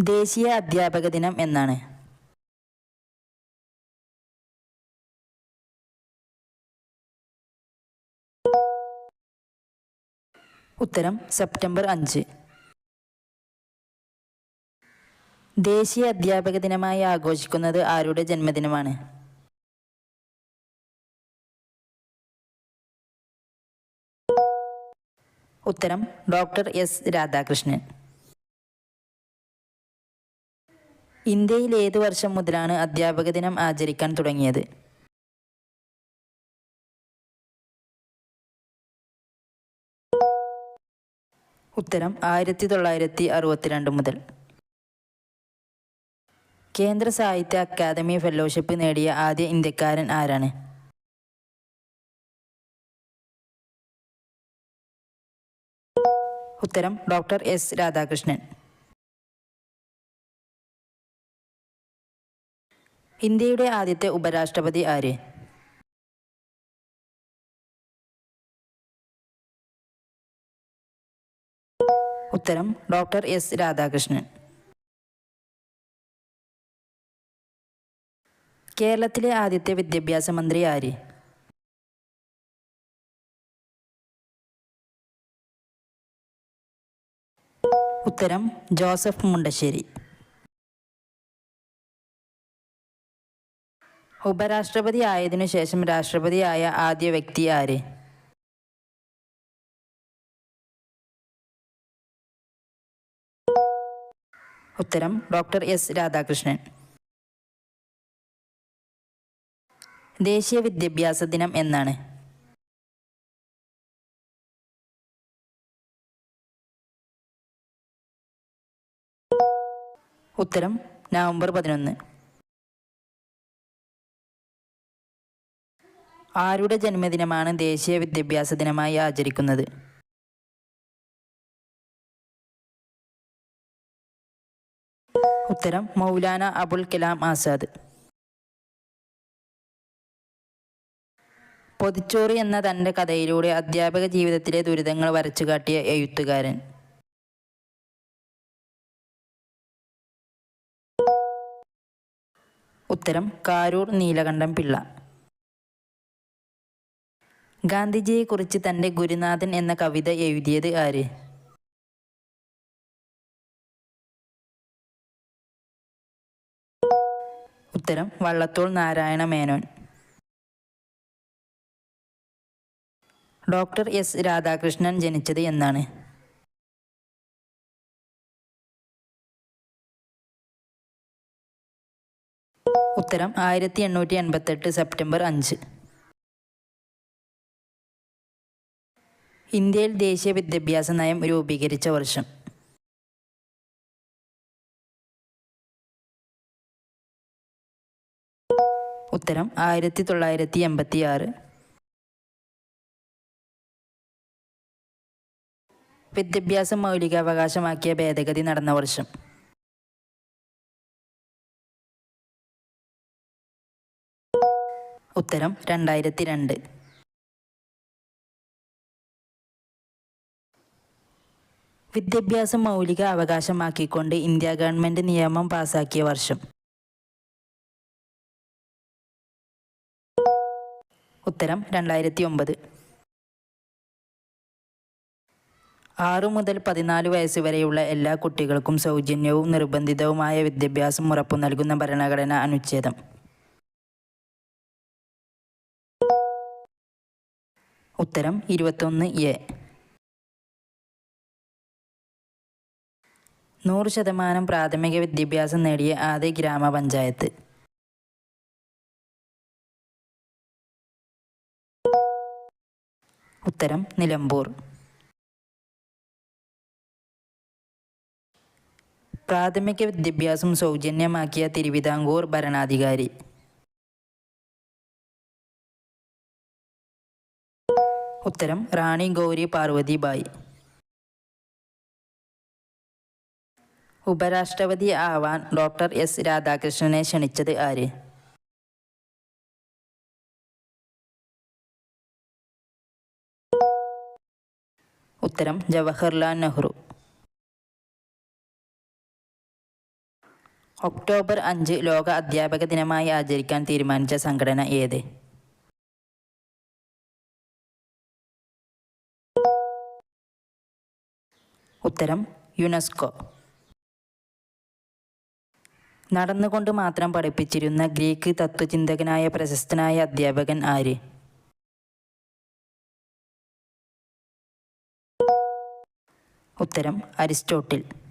ദേശീയ അധ്യാപക ദിനം എന്നാണ്. ഉത്തരം സെപ്റ്റംബർ അഞ്ച്. ദേശീയ അധ്യാപക ദിനമായി ആഘോഷിക്കുന്നത് ആരുടെ ജന്മദിനമാണ്? ഉത്തരം ഡോക്ടർ എസ് രാധാകൃഷ്ണൻ. ഇന്ത്യയിൽ ഏതു വർഷം മുതലാണ് അധ്യാപക ദിനം ആചരിക്കാൻ തുടങ്ങിയത്? ഉത്തരം ആയിരത്തി തൊള്ളായിരത്തി അറുപത്തിരണ്ട് മുതൽ. കേന്ദ്ര സാഹിത്യ അക്കാദമി ഫെലോഷിപ്പ് നേടിയ ആദ്യ ഇന്ത്യക്കാരൻ ആരാണ്? ഉത്തരം ഡോക്ടർ എസ് രാധാകൃഷ്ണൻ. ഇന്ത്യയുടെ ആദ്യത്തെ ഉപരാഷ്ട്രപതി ആര്? ഉത്തരം ഡോക്ടർ എസ് രാധാകൃഷ്ണൻ. കേരളത്തിലെ ആദ്യത്തെ വിദ്യാഭ്യാസ മന്ത്രി ആര്? ഉത്തരം ജോസഫ് മുണ്ടശ്ശേരി. ഉപരാഷ്ട്രപതി ആയതിനു ശേഷം രാഷ്ട്രപതിയായ ആദ്യ വ്യക്തി ആര്? ഉത്തരം ഡോക്ടർ എസ് രാധാകൃഷ്ണൻ. ദേശീയ വിദ്യാഭ്യാസ ദിനം എന്നാണ്. ഉത്തരം നവംബർ പതിനൊന്ന്. ആരുടെ ജന്മദിനമാണ് ദേശീയ വിദ്യാഭ്യാസ ദിനമായി ആചരിക്കുന്നത്? ഉത്തരം മൗലാന അബുൽ കലാം ആസാദ്. പൊതിച്ചോറി എന്ന തന്റെ കഥയിലൂടെ അധ്യാപക ജീവിതത്തിലെ ദുരിതങ്ങൾ വരച്ചു കാട്ടിയ എഴുത്തുകാരൻ. ഉത്തരം കാരൂർ നീലകണ്ഠം പിള്ള. ഗാന്ധിജിയെക്കുറിച്ച് തന്റെ ഗുരുനാഥൻ എന്ന കവിത എഴുതിയത് ആര്? ഉത്തരം വള്ളത്തോൾ നാരായണ മേനോൻ. ഡോക്ടർ എസ് രാധാകൃഷ്ണൻ ജനിച്ചത് എന്നാണ്. ഉത്തരം ആയിരത്തി എണ്ണൂറ്റി എൺപത്തെട്ട് സെപ്റ്റംബർ അഞ്ച്. ഇന്ത്യയിൽ ദേശീയ വിദ്യാഭ്യാസ നയം രൂപീകരിച്ച വർഷം. ഉത്തരം ആയിരത്തി തൊള്ളായിരത്തി എൺപത്തി ആറ് വിദ്യാഭ്യാസം മൗലികാവകാശമാക്കിയ ഭേദഗതി നടന്ന വർഷം. ഉത്തരം രണ്ടായിരത്തി രണ്ട് വിദ്യാഭ്യാസം മൗലിക അവകാശമാക്കിക്കൊണ്ട് ഇന്ത്യ ഗവൺമെന്റ് നിയമം പാസാക്കിയ വർഷം. ഉത്തരം രണ്ടായിരത്തി ഒമ്പത് ആറു മുതൽ പതിനാല് വയസ്സ് വരെയുള്ള എല്ലാ കുട്ടികൾക്കും സൗജന്യവും നിർബന്ധിതവുമായ വിദ്യാഭ്യാസം ഉറപ്പു നൽകുന്ന ഭരണഘടന അനുച്ഛേദം. ഉത്തരം ഇരുപത്തൊന്ന് എ. നൂറ് ശതമാനം പ്രാഥമിക വിദ്യാഭ്യാസം നേടിയ ആദ്യ ഗ്രാമപഞ്ചായത്ത്. ഉത്തരം നിലമ്പൂർ. പ്രാഥമിക വിദ്യാഭ്യാസം സൗജന്യമാക്കിയ തിരുവിതാംകൂർ ഭരണാധികാരി. ഉത്തരം റാണി ഗൗരി പാർവതി ഉപരാഷ്ട്രപതി ആവാൻ ഡോക്ടർ എസ് രാധാകൃഷ്ണനെ ക്ഷണിച്ചത് ആര്? ഉത്തരം ജവഹർലാൽ നെഹ്റു. ഒക്ടോബർ അഞ്ച് ലോക അധ്യാപക ദിനമായി ആചരിക്കാൻ തീരുമാനിച്ച സംഘടന ഏത്? ഉത്തരം യുനെസ്കോ. നടന്നുകൊണ്ട് മാത്രം പഠിപ്പിച്ചിരുന്ന ഗ്രീക്ക് തത്വചിന്തകനായ പ്രശസ്തനായ അധ്യാപകൻ ആര്? ഉത്തരം അരിസ്റ്റോട്ടിൽ.